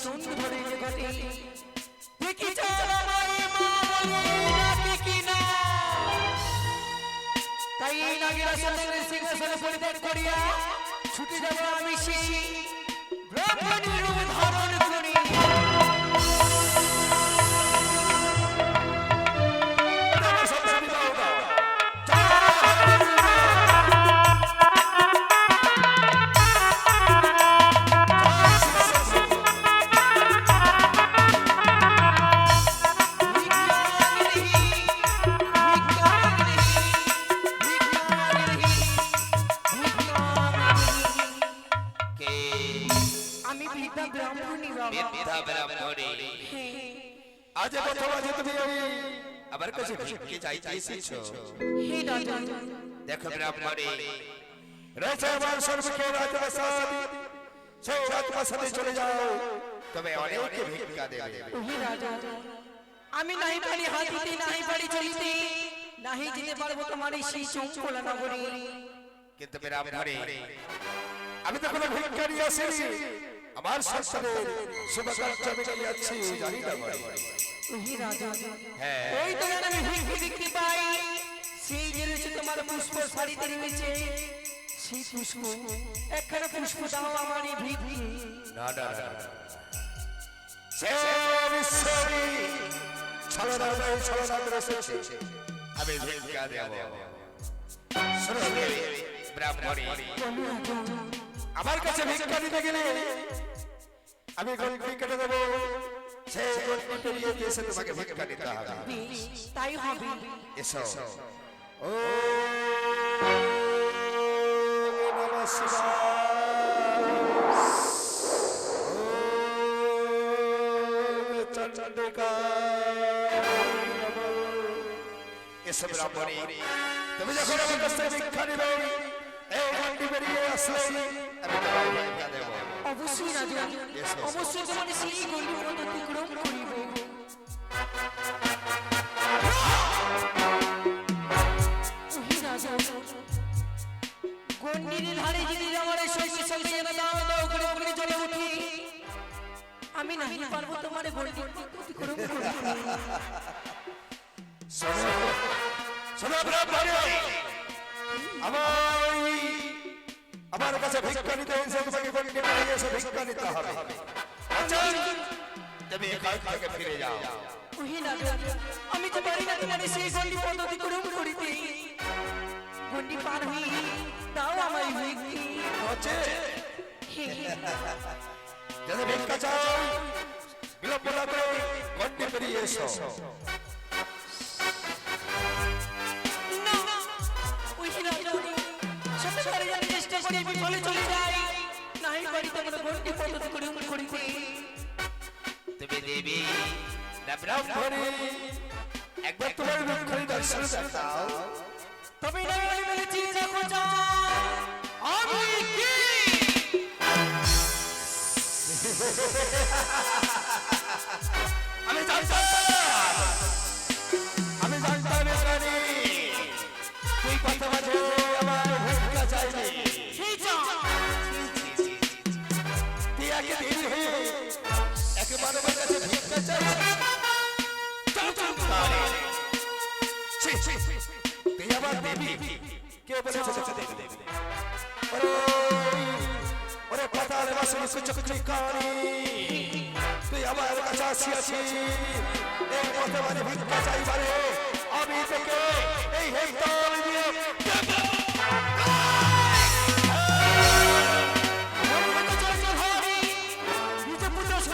যে ঘটে দেখি তাই এই নাগেরা সিংহাসনে পরিত্যাগ করিয়া ছুটে যাব আমি সেই ব্রাহ্মণীর আজ কথা বাজে তুমি। ওই আমার কাছে ভিক্ষে চাইতে এসেছ। হে রাজা দেখো ব্রাহ্মণী। রয়েছে আমার সর্বকে রাজপ্রাসাদ। সেই রাজপ্রাসাদে চলে যাও। তবে অনেকে ভিক্ষা দেবে। হে রাজা আমি নাহি পারি হাতিতে নাহি পারি চলিতে। নাহি যেতে পারব তোমার এই সেই চঙ্কলা নগরে। কিন্তু ব্রাহ্মণী আমি তো কোনো ভিক্ষা নিয়ে আসিনি। আমার সন্তানের শুভকার্য আমি যাচ্ছি জানি না বড়। হে রাজা হ্যাঁ। ওই তো আমি ভিক্ষে দেখতে পাই। সেই যে রয়েছে তোমার পুষ্প শাড়িতে রয়েছে সেই পুষ্প। একখানা পুষ্প দাও আমার এই ভিক্ষে। না না না আমি ভিক্ষা দেব। ব্রাহ্মণী। আমার কাছে ভিক্ষা দিতে গেলে আমি গল্পি কেটে দেবো সে গল্পি পেরিয়ে দিয়ে এসে তোমাকে ভিক্ষা দিতে হবে বেশ, তাই হবে এসো ও নমঃ শিবায় ও চন্দ্রিকা এসো ব্রাহ্মণী তুমি যখন আমার কাছ থেকে ভিক্ষা নিবে এই গল্পি বেরিয়ে আসলে আমি তোমাকে ভিক্ষা দেবো অবশ্যই রাজা. অবশ্যই তোমার সেই গরিব অতিক্রম করিব ওহে ধারে যদি আমার সঙ্গে সঙ্গে যেন দাও দাও করে করে চলে উঠি আমি নাহি পারব তোমার গণ্ডির অতিক্রম করতে শোনো শোনো আমার আমার কাছে ভিক্ষা নিতে এসে তোমাকে গণ্ডি বেরিয়ে এসে ভিক্ষা নিতে হবে। আচ্ছা। তুমি এখান থেকে ফিরে যাও। আমি তো পারি না তোমার সেই গণ্ডি পথ অতিক্রম করিতে। গণ্ডি পার হই তাও আমার ভিক্ষি। হচ্ছে যদি ভিক্ষা চাও বিলম্ব না করে গণ্ডি বেরিয়ে এসো। করি আমি চলে চলে যাই। নাই পারি তোমার গণ্ডি পথ অতিক্রম করিতে তুমি দেবী না ব্রাহ্মণী একবার তোমার মুখখানি দর্শন দাও তবে নাই আমি বলেছি দেখো যা আমি কি আমি জানতাম আমি জানতাম তুই কথা মাঝে আমার ভিক্ষা চাইবি তুই আগে দেরি হয়ে একেবারে আমার কাছে ভিক্ষা চাইছিস ছি, ছি, তুই আবার দেবী কে বলেছে তোকে দেবী দেবী ওরে ওরে পাতাল বাসন কুচকুচিকারি তুই আমার কাছে আসিয়াছিস এই পথে মানে ভিক্ষা চাইবারে আমি তোকে এই হেক্টর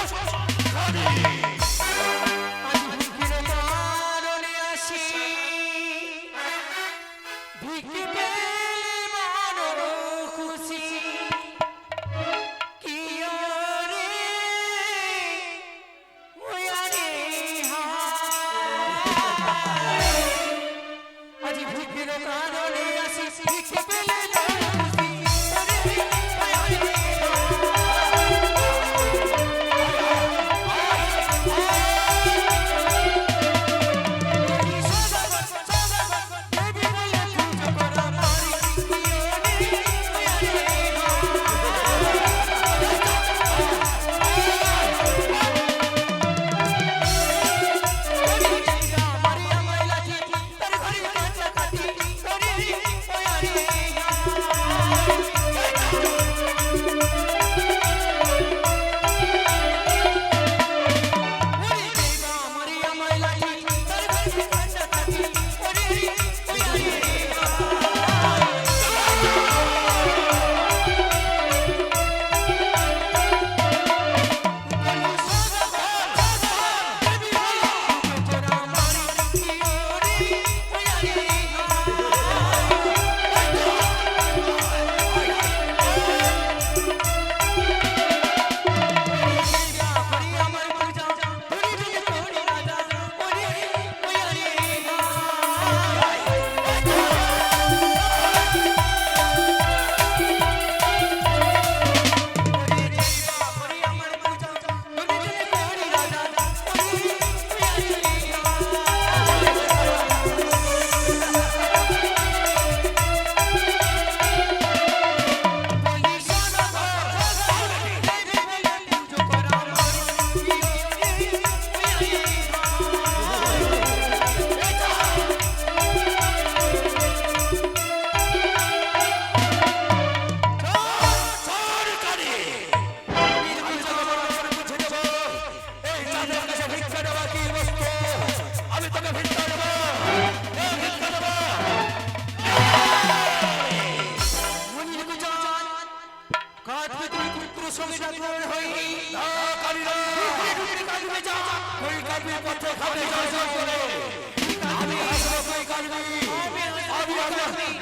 তোর খানি কাঁদবে তুমি পুত্র সঙ্গে ডাক্তার হই না কালি না কাঁদবে যা তুই কালবি পথে খাবে জয় জয় করে আমি হাসবো তুই কালবি আমি হাসবো